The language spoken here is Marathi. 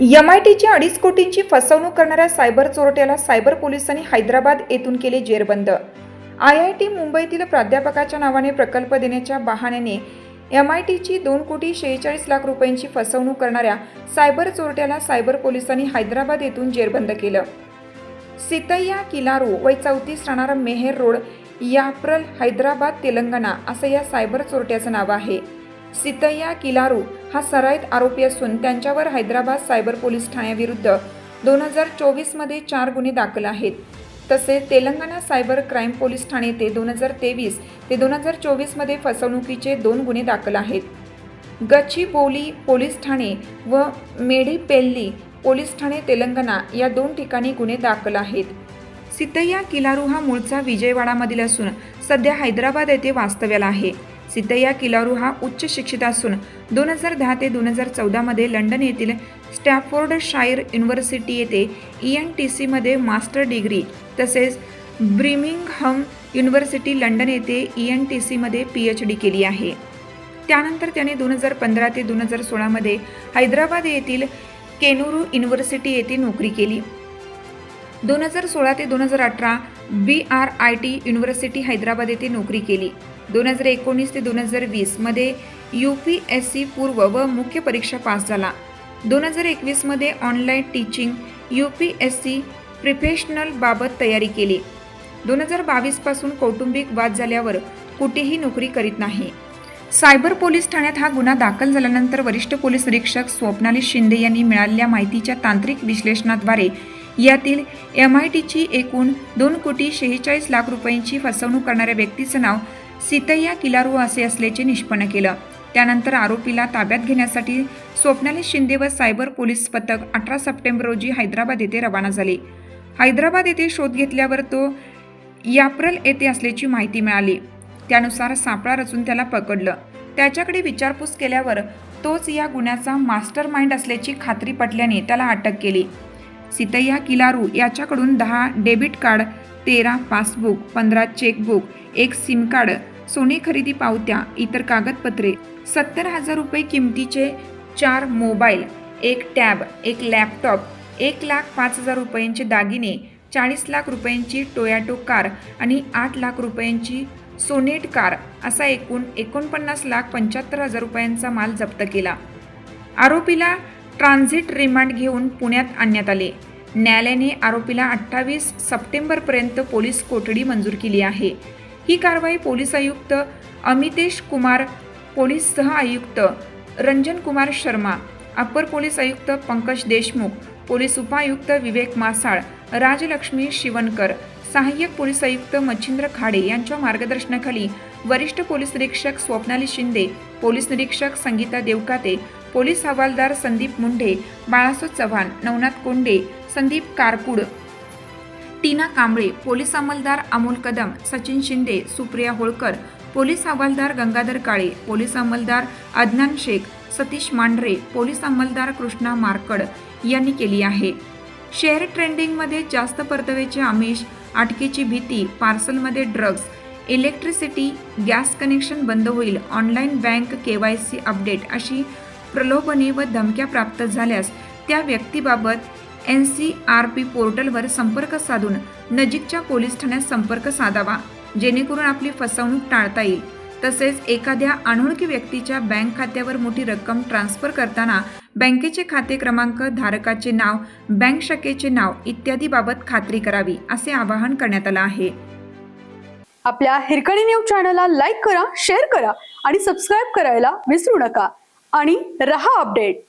एमआयटीची अडीच कोटींची फसवणूक करणाऱ्या सायबर चोरट्याला सायबर पोलिसांनी हैदराबाद येथून केले जेरबंद. आय आय टी मुंबईतील प्राध्यापकाच्या नावाने प्रकल्प देण्याच्या बहाण्याने एम आय टीची दोन कोटी शेहेचाळीस लाख रुपयांची फसवणूक करणाऱ्या सायबर चोरट्याला सायबर पोलिसांनी हैदराबाद येथून जेरबंद केलं. सितय्या किलारू वय चौतीस राहणारा मेहेर रोड याप्रल हैदराबाद तेलंगणा असं या सायबर चोरट्याचं नाव आहे. सितय्या किलारू हा सराईत आरोपी असून त्यांच्यावर हैदराबाद सायबर पोलीस ठाण्याविरुद्ध दोन हजार चोवीसमध्ये चार गुन्हे दाखल आहेत. तसेच तेलंगणा सायबर क्राईम पोलीस ठाणे ते दोन हजार तेवीस ते दोन हजार चोवीसमध्ये फसवणुकीचे दोन गुन्हे दाखल आहेत. गचिबोली पोलीस ठाणे व मेडीपेल्ली पोलीस ठाणे तेलंगणा या दोन ठिकाणी गुन्हे दाखल आहेत. सितय्या किलारू हा मूळचा विजयवाडामधील असून सध्या हैदराबाद येथे वास्तव्याला आहे. सितय्या किलारू हा उच्च शिक्षित असून दोन हजार दहा ते दोन हजार चौदामध्ये लंडन येथील स्टॅफोर्ड शायर युनिव्हर्सिटी येथे ई एन टी सीमध्ये मास्टर डिग्री तसेच ब्रिमिंगहम युनिव्हर्सिटी लंडन येथे ई एन टी सीमध्ये पी एच डी केली आहे. त्यानंतर त्याने दोन हजार पंधरा ते दोन हजार सोळामध्ये हैदराबाद येथील केनुरू युनिव्हर्सिटी येथे नोकरी केली. दोन हजार सोळा ते दोन हजार अठरा B R I T university Hyderabad येथे नोकरी केली. दोन हजार एकोणीस ते दोन हजार वीसमध्ये यू पी एस सी पूर्व व मुख्य परीक्षा पास झाला. दोन हजार एकवीसमध्ये online teaching U P S C प्रिफेशनल बाबत तयारी केली. दोन हजार बावीसपासून कौटुंबिक वाद झाल्यावर कुठेही नोकरी करीत नाही. सायबर पोलीस ठाण्यात हा गुन्हा दाखल झाल्यानंतर वरिष्ठ पोलीस निरीक्षक स्वप्नाली शिंदे यांनी मिळालेल्या माहितीच्या तांत्रिक विश्लेषणाद्वारे यातील एम आय टीची एकूण दोन कोटी शेहेचाळीस लाख रुपयांची फसवणूक करणाऱ्या व्यक्तीचं नाव सीतय्या किलारू असे असल्याचे निष्पन्न केलं. त्यानंतर आरोपीला ताब्यात घेण्यासाठी स्वप्नाली शिंदे व सायबर पोलीस पथक अठरा सप्टेंबर रोजी हैदराबाद येथे रवाना झाले. हैदराबाद येथे शोध घेतल्यावर तो याप्रल येथे असल्याची माहिती मिळाली. त्यानुसार सापळा रचून त्याला पकडलं. त्याच्याकडे विचारपूस केल्यावर तोच या गुन्ह्याचा मास्टर माइंड असल्याची खात्री पटल्याने त्याला अटक केली. सितय्या किलारू याच्याकडून दहा डेबिट कार्ड तेरा पासबुक पंधरा चेकबुक एक सिम कार्ड सोने खरेदी पावत्या इतर कागदपत्रे सत्तर हजार रुपये किमतीचे चार मोबाईल एक टॅब एक लॅपटॉप एक लाख पाच हजार रुपयांचे दागिने चाळीस लाख रुपयांची टोयॅटो कार आणि आठ लाख रुपयांची सोनेट कार असा एकूण एकोणपन्नास लाख पंच्याहत्तर हजार रुपयांचा माल जप्त केला. आरोपीला ट्रान्झिट रिमांड घेऊन पुण्यात आणण्यात आले. न्यायालयाने आरोपीला अठ्ठावीस सप्टेंबरपर्यंत पोलीस कोठडी मंजूर केली आहे. ही कारवाई पोलीस आयुक्त अमितेश कुमार पोलीस सह आयुक्त रंजन कुमार शर्मा अप्पर पोलीस आयुक्त पंकज देशमुख पोलीस उपायुक्त विवेक मासाळ राजलक्ष्मी शिवनकर सहाय्यक पोलीस आयुक्त मच्छिंद्र खाडे यांच्या मार्गदर्शनाखाली वरिष्ठ पोलीस निरीक्षक स्वप्नाली शिंदे पोलीस निरीक्षक संगीता देवकाते पोलीस हवालदार संदीप मुंढे बाळासो चव्हाण नवनाथ कोंडे संदीप कारकुड टीना कांबळे पोलीस अंमलदार अमोल कदम सचिन शिंदे सुप्रिया होळकर पोलीस हवालदार गंगाधर काळे पोलीस अंमलदार अदनान शेख सतीश मांढरे पोलीस अंमलदार कृष्णा मारकड यांनी केली आहे. शेअर ट्रेंडिंगमध्ये जास्त परतवेचे आमिष अटकेची भीती पार्सलमध्ये ड्रग्ज इलेक्ट्रिसिटी गॅस कनेक्शन बंद होईल online bank K Y C update अशी प्रलोभने व धमक्या प्राप्त झाल्यास त्या व्यक्तीबाबत एन सी आर पी पोर्टलवर संपर्क साधून नजीकच्या पोलीस ठाण्यात संपर्क साधावा जेणेकरून आपली फसवणूक टाळता येईल. तसेच एखाद्या अनोळखी व्यक्तीच्या बँक खात्यावर मोठी रक्कम ट्रान्स्फर करताना बँकेचे खाते क्रमांक धारकाचे नाव बँक शाखेचे नाव इत्यादी बाबत खात्री करावी असे आवाहन करण्यात आलं आहे. आपल्या हिरकणी न्यूज चॅनलला लाईक करा शेअर करा आणि सबस्क्राईब करायला विसरू नका. आणि रहा अपडेट.